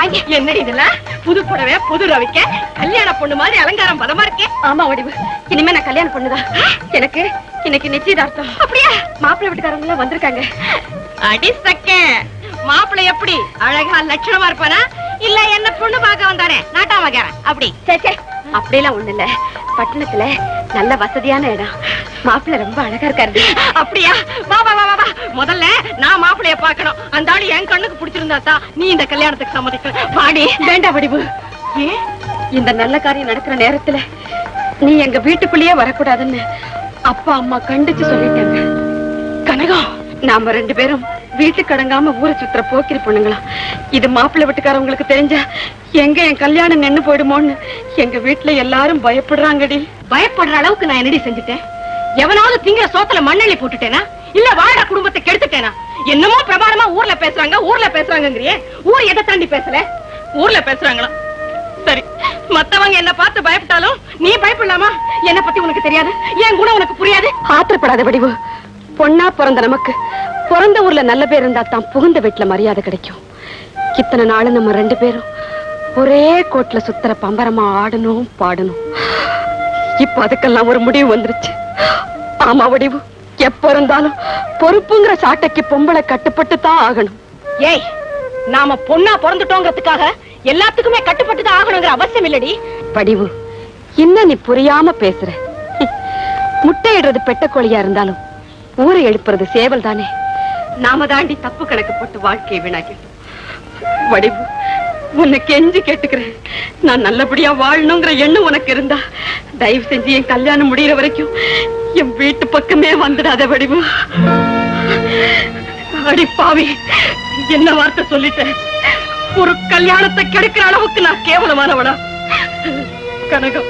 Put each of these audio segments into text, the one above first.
வாங்கி என்னடி இதெல்லாம்? புது புடவை புது ரவிக்க? கல்யாண பொண்ணு மாதிரி அலங்காரம் பதமா இருக்கே. ஆமா வடிவு. இனிமே நான் கல்யாண பொண்ணுதான் எனக்கு இன்னைக்கு நிச்சயதார்த்தம். அப்படியா? மாப்பிள்ளை வீட்டுக்காரங்க எல்லாம் வந்திருக்காங்க. அடி சக்க. மாப்பிள்ளை எப்படி? அழகா லட்சணமா இருப்பானா? இல்ல என்ன பொண்ணு பார்க்க வந்தானே? நாட்டாமக்காரன். அப்படி. சே சே. அப்படியெல்லாம் ஒண்ணு இல்ல. பட்டணத்துல நல்ல வசதியான இடம். மாப்பிள்ளை ரொம்ப அழகா இருக்காரு. அப்படியா? வா வா வா வா, முதல்ல நான் மாப்பிளைய பார்க்கணும். அந்த ஆளு என் கண்ணுக்கு பிடிச்சிருந்தா தான் நீ இந்த கல்யாணத்துக்கு சம்மதிக்க வாடி. வேண்டாம் வடிவு. ஏன்? இந்த நல்ல காரியம் நடக்கிற நேரத்துல நீ எங்க வீட்டுக்குள்ளேயே வரக்கூடாதுன்னு அப்பா அம்மா கண்டிச்சு சொல்லிட்டாங்க. கனகம். நாம ரெண்டு பேரும் வீட்டுக்கு அடங்காம ஊரை சுத்துற போக்கிரி பொண்ணுங்களாம் இது மாப்பிள்ளை வீட்டுக்காரவங்களுக்கு தெரிஞ்சா எங்க என் கல்யாணம் நின்னு போயிடுமோன்னு எங்க வீட்டுல எல்லாரும் பயப்படுறாங்கடி. பயப்படுற அளவுக்கு நான் என்னடி செஞ்சுட்டேன்? எவனாவது திங்கிற சோத்துல மண்ணெண்ணி போட்டுட்டேனா? இல்ல வாழ குடும்பத்தை கெடுத்துட்டேனா? என்னமோ பிரபாரமா ஊர்ல பேசுறாங்க ஊர்ல பேசுறாங்கங்கறியே. ஊர் எதை தாண்டி பேசல? ஊர்ல பேசுறாங்களா? சரி மத்தவங்க என்ன பார்த்து பயப்பட்டாலும் நீ பயப்படலாமா? என்ன பத்தி உனக்கு தெரியாது. என் குணம் உனக்கு புரியாது. ஆத்திரப்படாத வடிவு. பொண்ணா பிறந்த நமக்கு பிறந்த ஊர்ல நல்ல பேர் இருந்தா தான் புகுந்த வீட்டுல மரியாதை கிடைக்கும். இத்தனை நாள் நம்ம ரெண்டு பேரும் ஒரே கோட்ல சுத்தர பம்பரமா ஆடணும் பாடணும். இப்ப அதுக்கெல்லாம் ஒரு முடிவு வந்துருச்சு. ஆமா வடிவு. எப்ப இருந்தாலும் பொறுப்புங்கிற சாட்டைக்கு பொம்பளை கட்டுப்பட்டு தான் ஆகணும். ஏய் நாம பொண்ணா பிறந்துட்டோங்கிறதுக்காக எல்லாத்துக்குமே கட்டுப்பட்டு தான் ஆகணுங்கிற அவசியம் இல்லடி. படிவு இன்னும் நீ புரியாம பேசுற. முட்டையிடுறது பெட்ட கோழியா இருந்தாலும் ஊரை எழுப்புறது சேவல் தானே நாம தாண்டி தப்பு கணக்கு போட்டு வாழ்க்கையை வீணாக்கிட்டோம் வடிவு உன்னை கெஞ்சி கேட்டுக்கிறேன். நான் நல்லபடியா வாழணுங்கிற எண்ணம் உனக்கு இருந்தா தயவு செஞ்சு என் கல்யாணம் முடிகிற வரைக்கும் என் வீட்டு பக்கமே வந்துடாத வடிவு. அடி பாவி என்ன வார்த்தை சொல்லிட்டேன்? ஒரு கல்யாணத்தை கெடுக்கிற அளவுக்கு நான் கேவலமானவனா? கனகம்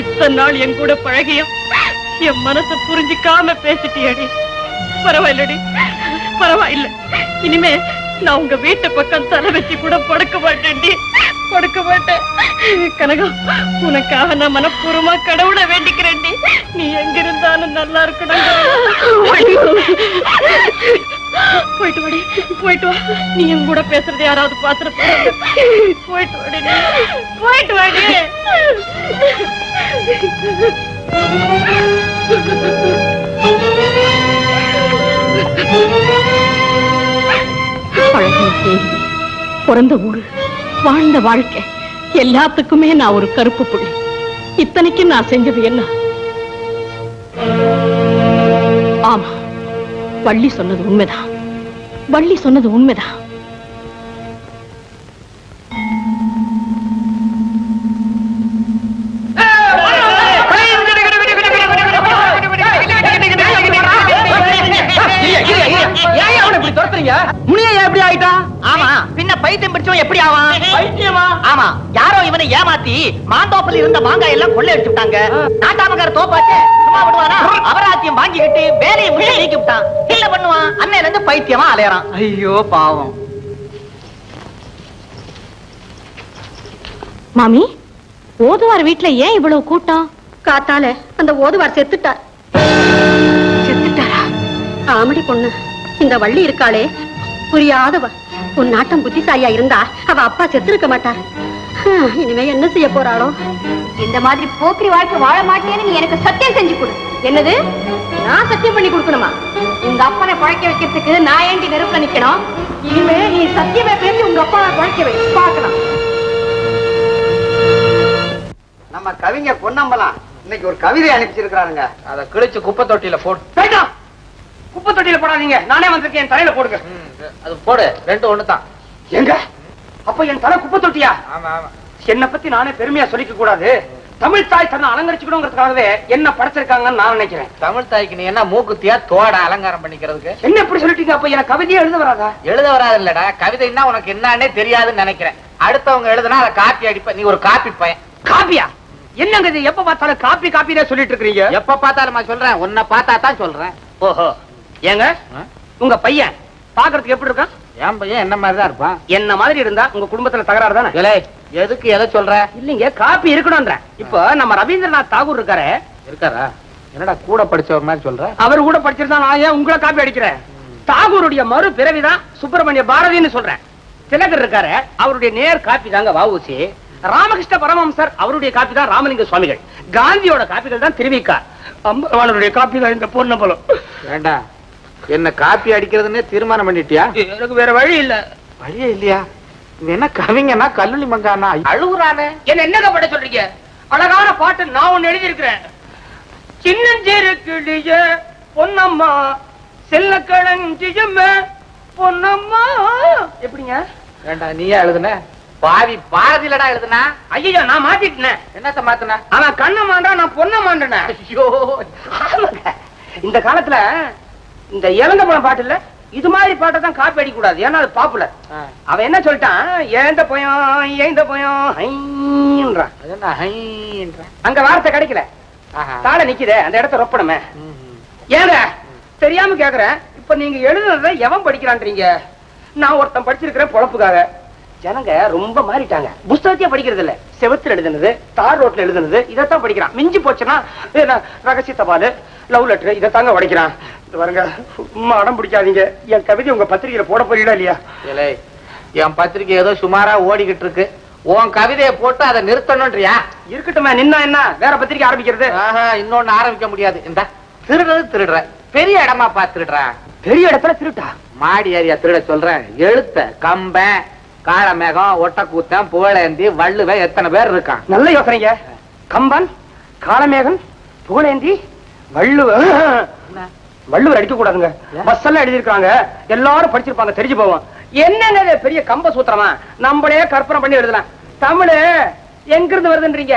இத்தனை நாள் என் கூட பழகியும் என் மனசை புரிஞ்சுக்காம பேசிட்டியடி. பரவாயில்லடி. பரவாயில்ல. இனிமே நான் உங்க வீட்டு பக்கம் தலை வச்சு கூட படுக்க மாட்டேன்டி. படுக்க மாட்டேன். கனகம் உனக்காக நான் மனப்பூர்வமா கடவுளை வேண்டிக்கிறேன்டி. நீ எங்க இருந்தாலும் நல்லா இருக்கணும் போயிட்டு வாடி. போயிட்டு வா. நீ என் கூட பேசுறது யாராவது பாத்துட்டு போயிட்டு வாடி. போயிட்டு வாடி. பிறந்த ஊரு வாழ்ந்த வாழ்க்கை எல்லாத்துக்குமே நான் ஒரு கருப்பு புள்ளி இத்தனைக்கு நான் செஞ்சது என்ன? ஆமா வள்ளி சொன்னது உண்மைதான். வள்ளி சொன்னது உண்மைதான். ஆமா யாரோ இவனை ஏமாத்தி மாந்தோப்பில் இருந்த மாங்காய் எல்லாம் கொள்ளை அடிச்சு விட்டாங்க. நாட்டாமக்கார தோப்பாச்சு சும்மா விடுவானா? அபராத்தியம் வாங்கிக்கிட்டு வேலையை முடிய நீக்கி விட்டான். இல்ல பண்ணுவான்? அன்னையில இருந்து பைத்தியமா அலையறான். ஐயோ பாவம். மாமி ஓதுவார் வீட்டுல ஏன் இவ்வளவு கூட்டம்? காத்தால அந்த ஓதுவார் செத்துட்டார். செத்துட்டாரா? ஆமடி பொண்ணு இந்த வள்ளி இருக்காளே. புரியாதவ. உன் நாட்டம் புத்திசாலியா இருந்தா அவ அப்பா செத்திருக்க மாட்டார். ஹம், இனிமே என்ன செய்ய போறாளோ? இந்த மாதிரி போக்கிரி வாழ்க்கை வாழ மாட்டேன்னு நீ எனக்கு சத்தியம் செஞ்சு கொடு. என்னது? நான் சத்தியம் பண்ணி கொடுக்கணுமா? உங்க அப்பனை பழைக்க வைக்கிறதுக்கு நான் ஏண்டி நெருப்புல நிக்கணும்? இனிமே நீ சத்தியமே பேசி உங்க அப்பா பழைக்க வை பார்க்கலாம். நம்ம கவிஞர் பொன்னம்பலம் இன்னைக்கு ஒரு கவிதை அனுப்பிச்சிருக்காருங்க அத கிழிச்சு குப்பை தொட்டியில போட்டு குப்பை தொட்டியில போடாதீங்க. நானே வந்திருக்கேன் என் தலையில போடுங்க. அது போடு. ரெண்டு ஒண்ணுதான். எங்க? அப்ப என் தலை குப்பை தொட்டியா? என்னை பத்தி நானே பெருமையா சொல்லிக்க கூடாது. தமிழ் தாய் தன்னை அலங்கரிச்சுக்கணுங்கிறதுக்காகவே என்ன படைச்சிருக்காங்கன்னு நான் நினைக்கிறேன். தமிழ் தாய்க்கு நீ என்ன மூக்குத்தியா தோட அலங்காரம் பண்ணிக்கிறதுக்கு? என்ன எப்படி சொல்லிட்டீங்க? அப்ப எனக்கு கவிதையே எழுத வராதா? எழுத வராது இல்லடா கவிதைன்னா உனக்கு என்னன்னே தெரியாதுன்னு நினைக்கிறேன். அடுத்தவங்க எழுதுனா அதை காப்பி அடிப்ப நீ ஒரு காப்பி பையன். காப்பியா? என்னங்க இது எப்ப பார்த்தாலும் காப்பி காப்பி தான் சொல்லிட்டு இருக்கீங்க எப்ப பார்த்தாலும் நான் சொல்றேன். உன்னை பார்த்தா தான் சொல்றேன். ஓஹோ. ஏங்க? உங்க பையன் பாக்குறதுக்கு எப்படி இருக்கான்? என் பையன் என்ன மாதிரி தான் இருப்பான்? என்ன மாதிரி இருந்தா உங்க குடும்பத்துல தகராறு தானே? எதுக்கு எதை சொல்ற? இல்லைங்க காப்பி இருக்கணும்ன்ற. இப்போ நம்ம ரவீந்திரநாத் தாகூர் இருக்காரு. இருக்காரா? என்னடா கூட படிச்சவர் மாதிரி சொல்ற? அவர் கூட படிச்சிருந்தா நான் ஏன் உங்களை காப்பி அடிக்கிறேன்? தாகூருடைய மறு பிறவிதான் சுப்பிரமணிய பாரதின்னு சொல்றேன். திலகர் இருக்காரு அவருடைய நேர் காப்பி தாங்க வாவுசி ராமகிருஷ்ண பரமஹம்சர் அவருடைய காப்பி தான் ராமலிங்க சுவாமிகள். காந்தியோட காப்பிகள் தான் திருவிக்கா. அம்பலவாணருடைய காப்பி தான் இந்த பொன்னம்பலம். வேண்டாம். என்ன காப்பி அடிக்கிறதுன்னே தீர்மானம் பண்ணிட்டியா? எனக்கு வேற வழி இல்ல. வழியே இல்லையா? என்ன கவிங்கன்னா கல்லூரி மங்கானா? அழுகுறானே என்ன என்னங்க பண்ண சொல்றீங்க? அழகான பாட்டு நான் ஒண்ணு எழுதி இருக்கிறேன் சின்னஞ்சேரு கிளிய பொன்னம்மா செல்ல களஞ்சியம்மே பொன்னம்மா. எப்படிங்க? வேண்டாம் நீயே எழுதுன? பாவி பாரதியிலடா எழுதுனா. ஐயோ நான் மாத்திட்டேன் என்னத்த மாத்துன? அவன் கண்ண மாண்டா நான் பொண்ண மாண்டேன் ஐயோ. இந்த காலத்துல இந்த இளந்த பழம் பாட்டு இல்ல இது மாதிரி பாட்டை தான் காப்பி அடிக்க கூடாது ஏன்னா அது பாப்புலர் அவன் என்ன சொல்லிட்டான்? ஏந்த போயம் ஏந்த போயம் அங்க வார்த்தை கிடைக்கல. தாழ நிக்குதே அந்த இடத்த ரொப்பணுமே. ஏங்க தெரியாம கேக்குறேன். இப்ப நீங்க எழுதுனத எவன் படிக்கிறான்றீங்க? நான் ஒருத்தன் படிச்சிருக்கிறேன் பொழப்புக்காக. ஜனங்க ரொம்ப மாறிட்டாங்க. புஸ்தகத்தையே படிக்கிறது இல்ல செவத்துல எழுதுனது தார் ரோட்ல எழுதுனது இதைத்தான் படிக்கிறான். மிஞ்சி போச்சுன்னா ரகசிய தபால் லவ் லெட்டர் இதைத்தாங்க உடைக்கிறான். பாருங்க சும்மா அடம் பிடிக்காதீங்க. என் கவிதை உங்க பத்திரிகையில போட போறீங்களா இல்லையா? ஏலே, என் பத்திரிக்கை ஏதோ சுமாரா ஓடிக்கிட்டு இருக்கு. உன் கவிதையை போட்டு அதை நிறுத்தணும்ன்றியா? இருக்கட்டுமே நின்னா என்ன? வேற பத்திரிக்கை ஆரம்பிக்கிறது. ஆஹா இன்னொன்னு ஆரம்பிக்க முடியாது. இந்த திருடுறது திருடுற. பெரிய இடமா பா திருடுற. பெரிய இடத்துல திருட்டா? மாடி ஏரியா திருட சொல்றேன். எழுத்த கம்பன் காளமேகம் ஒட்டக்கூத்தன் புகழேந்தி வள்ளுவன் எத்தனை பேர் இருக்கான்? நல்ல யோசனைங்க. கம்பன் காளமேகன் புகழேந்தி வள்ளுவர் வள்ளுவர் அடிக்க கூடாதுங்க. பஸ் எல்லாம் எழுதிருக்காங்க எல்லாரும் படிச்சிருப்பாங்க தெரிஞ்சு போவோம். இது பெரிய கம்ப சூத்திரமா? நம்மளே கற்பனை பண்ணி எழுதலாம். தமிழு எங்க இருந்து வருதுன்றீங்க?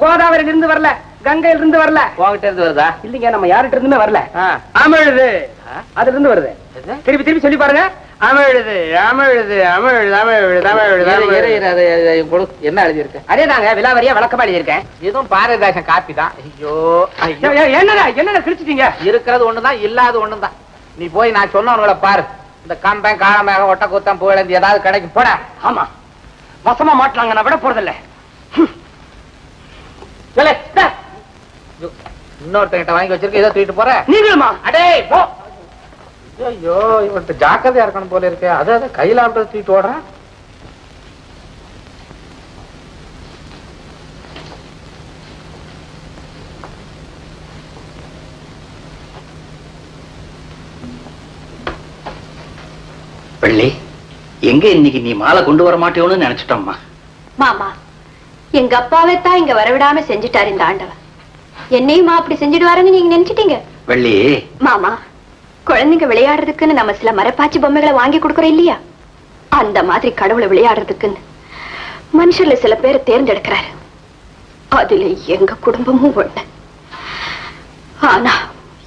கோதாவரியில இருந்து வரல. கங்கையில இருந்து வரல. உங்ககிட்ட இருந்து வருதா? இல்லைங்க நம்ம யார்கிட்ட இருந்துமே வரல. அமிழுது? அதுல இருந்து வருது? திருப்பி திருப்பி சொல்லி பாருங்க. அமிழுது அமிழுது அமிழுது அமிழுது அமிழுது அமிழுது. இரு, அது. என்ன அதேதாங்க விலாவரியா விளக்கமா எழுதியிருக்கேன். இதுவும் பாரதிதாசன் காப்பி தான். ஐயோ என்னடா என்னடா கிழிச்சிட்டீங்க இருக்கிறது ஒண்ணுதான் இல்லாத ஒண்ணுதான் நீ போய் நான் சொன்னவங்கள பாரு. இந்த கம்பன் காளமேகம் ஒட்டக்கூத்தன் புகழேந்தி ஏதாவது கிடைக்கும். போட. ஆமா. வசமா மாட்டலாங்க நான் விட போறதில்ல. இன்னொருத்தங்கிட்ட வாங்கி வச்சிருக்க ஏதோ தூக்கிட்டு போற. நீங்களுமா? அடே போ. ஐயோ இவன்ட்ட ஜாக்கிரதையா இருக்கணும் போல இருக்கே. அது அது கையில ஆம்பளை தூக்கிட்டு ஓடுறான் வெள்ளி எங்க இன்னைக்கு நீ மாலை கொண்டு வர மாட்டேன்னு நினைச்சிட்டோம்மா? மாமா எங்க அப்பாவை தான் இங்க வரவிடாம செஞ்சுட்டாரு இந்த ஆண்டவன் என்னையுமா அப்படி செஞ்சிடுவாருன்னு நீங்க நினைச்சிட்டீங்க? வெள்ளி. மாமா குழந்தைங்க விளையாடுறதுக்குன்னு நம்ம சில மரப்பாச்சி பொம்மைகளை வாங்கி கொடுக்கறோம் இல்லையா? அந்த மாதிரி கடவுளை விளையாடுறதுக்குன்னு மனுஷர்ல சில பேரை தேர்ந்தெடுக்கிறாரு. அதுல எங்க குடும்பமும் ஒண்ணு. ஆனா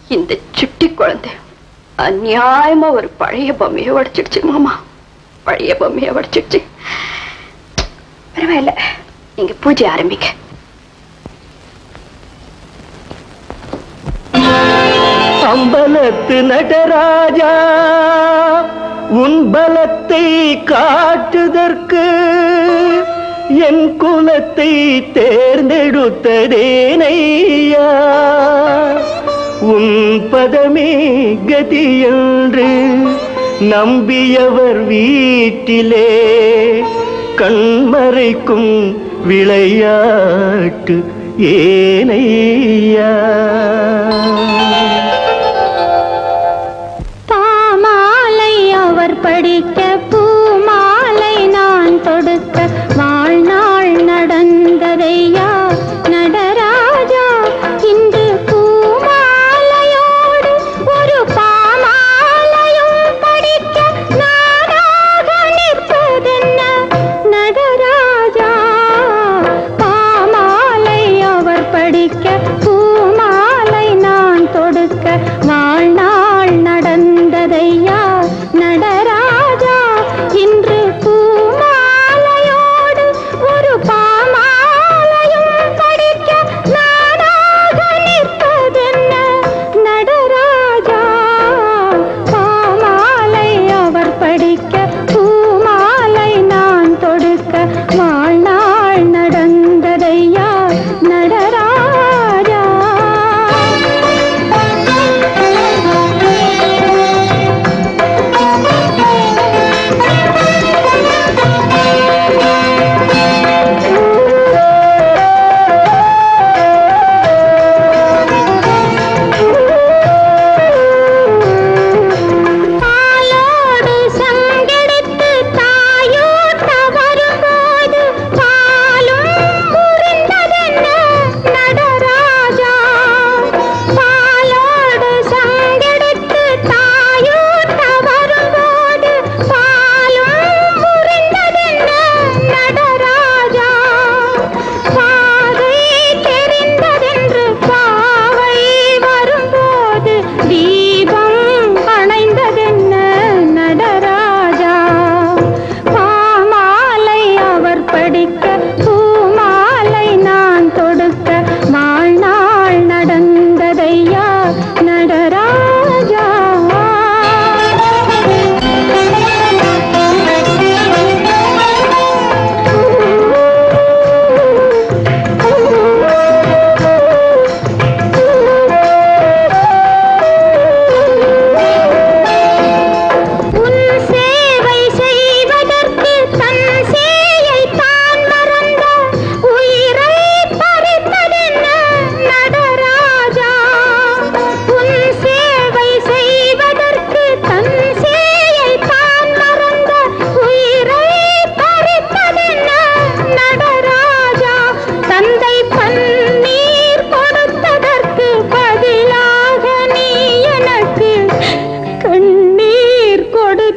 இந்த சுட்டி குழந்தை அநியாயமா ஒரு பழைய பொம்மையை உடைச்சிடுச்சு மாமா. பழைய பொம்மையை உடைச்சிடுச்சு. பரவாயில்ல நீங்க பூஜை ஆரம்பிக்க அம்பலத்து நடராஜா உன் பலத்தை காட்டுதற்கு என் குலத்தை தேர்ந்தெடுத்ததேனையா. உன் பதமே கதியன்று நம்பியவர் வீட்டிலே கண்மறைக்கும் விளையாட்டு ஏனையா.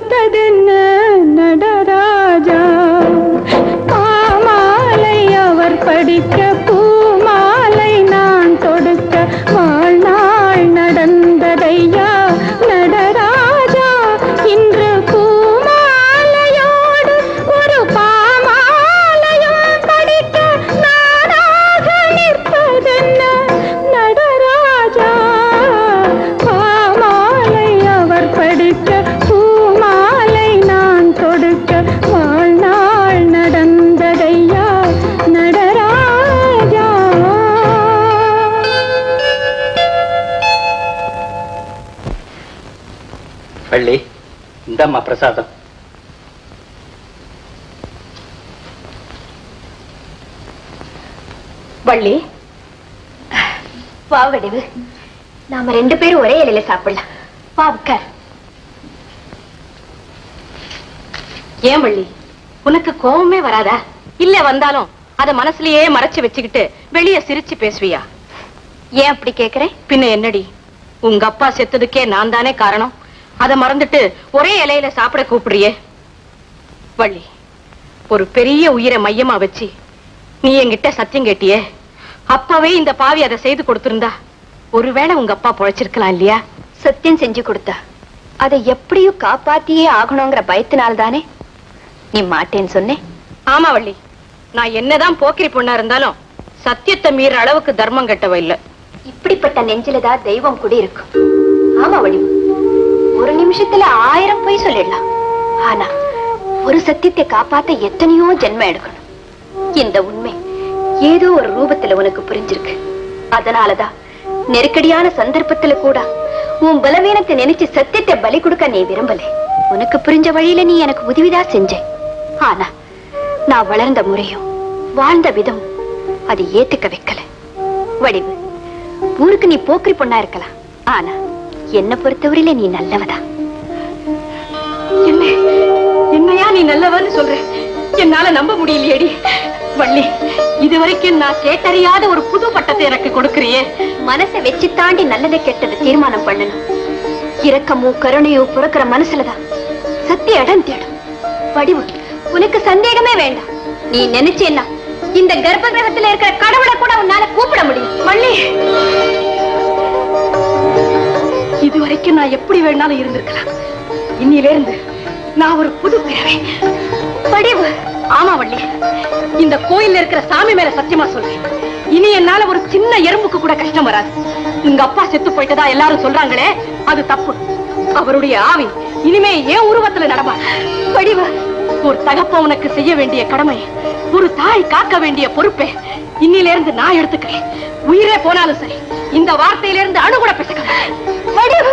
கொடுத்ததென்ன இந்தம்மா பிரசாதம்? வள்ளி வா வடிவு. நாம ரெண்டு பேரும் ஒரே இலையில சாப்பிடலாம். வா உட்கார். ஏன் வள்ளி? உனக்கு கோவமே வராதா? இல்ல வந்தாலும் அத மனசுலயே மறைச்சு வச்சுக்கிட்டு வெளிய சிரிச்சு பேசுவியா? ஏன் அப்படி கேக்குறேன்? பின்ன என்னடி? உங்க அப்பா செத்ததுக்கே நான் தானே காரணம்? அத மறந்துட்டு ஒரே இலையில சாப்பிட கூப்பிடுறியே. வள்ளி ஒரு பெரிய உயிரை மையமா வச்சு நீ என்கிட்ட சத்தியம் கேட்டியே. அப்பவே இந்த பாவி அதை செய்து கொடுத்திருந்தா ஒருவேளை உங்க அப்பா பொழைச்சிருக்கலாம் இல்லையா? சத்தியம் செஞ்சு கொடுத்தா. அதை எப்படியும் காப்பாத்தியே ஆகணுங்கிற பயத்தினால் தானே நீ மாட்டேன்னு சொன்னேன் ஆமா வள்ளி நான் என்னதான் போக்கிரி பொண்ணா இருந்தாலும் சத்தியத்தை மீற அளவுக்கு தர்மம் கட்டவ இல்ல. இப்படிப்பட்ட நெஞ்சிலதான் தெய்வம் குடி இருக்கும் ஆமா வடிவு ஒரு நிமிஷத்துல ஆயிரம் பொய் சொல்லிடலாம். ஆனா ஒரு சத்தியத்தை காப்பாத்த எத்தனையோ ஜென்மம் எடுக்கணும். இந்த உண்மை ஏதோ ஒரு ரூபத்துல உனக்கு புரிஞ்சிருக்கு. அதனாலதான் நெருக்கடியான சந்தர்ப்பத்துல கூட உன் பலவீனத்தை நினைச்சு சத்தியத்தை பலி கொடுக்க நீ விரும்பல. உனக்கு புரிஞ்ச வழியில நீ எனக்கு உதவிதா செஞ்ச. ஆனா நான் வளர்ந்த முறையும் வாழ்ந்த விதம் அது ஏத்துக்க வைக்கல. வடிவு ஊருக்கு நீ போக்கிரி பொண்ணா இருக்கலாம். ஆனா என்ன பொறுத்தவரையில நீ நல்லவதா? என்ன என்னையா நீ நல்லவன்னு சொல்ற? என்னால நம்ப முடியலையேடி. வள்ளி இதுவரைக்கும் நான் கேட்டறியாத ஒரு புது பட்டத்தை எனக்கு கொடுக்கறியே. மனசை வச்சு தாண்டி நல்லதை கெட்டதை தீர்மானம் பண்ணணும். இரக்கமோ கருணையோ பிறக்கிற மனசுலதான் சத்திய இடம் தேடும். வடிவு உனக்கு சந்தேகமே வேண்டாம். நீ நினைச்சேன்னா இந்த கர்ப்ப கிரகத்துல இருக்கிற கடவுளை கூட உன்னால கூப்பிட முடியும். வள்ளி! இதுவரைக்கும் நான் எப்படி வேணாலும் இருந்திருக்கலாம். இன்னிலிருந்து நான் ஒரு புது பிறவை. படிவு. ஆமா வள்ளி. இந்த கோயில்ல இருக்கிற சாமி மேல சத்தியமா சொல்றேன் இனி என்னால ஒரு சின்ன எறும்புக்கு கூட கஷ்டம் வராது. உங்க அப்பா செத்து போயிட்டதா எல்லாரும் சொல்றாங்களே அது தப்பு. அவருடைய ஆவி இனிமே ஏன் உருவத்துல நடமா? வடிவு ஒரு தகப்ப உனக்கு செய்ய வேண்டிய கடமை ஒரு தாய் காக்க வேண்டிய பொறுப்பே. இன்னில இருந்து நான் எடுத்துக்கிறேன். உயிரே போனாலும் சரி இந்த வார்த்தையிலிருந்து அணுகூட அணு கூட பேசுகிறேன். வடிவு!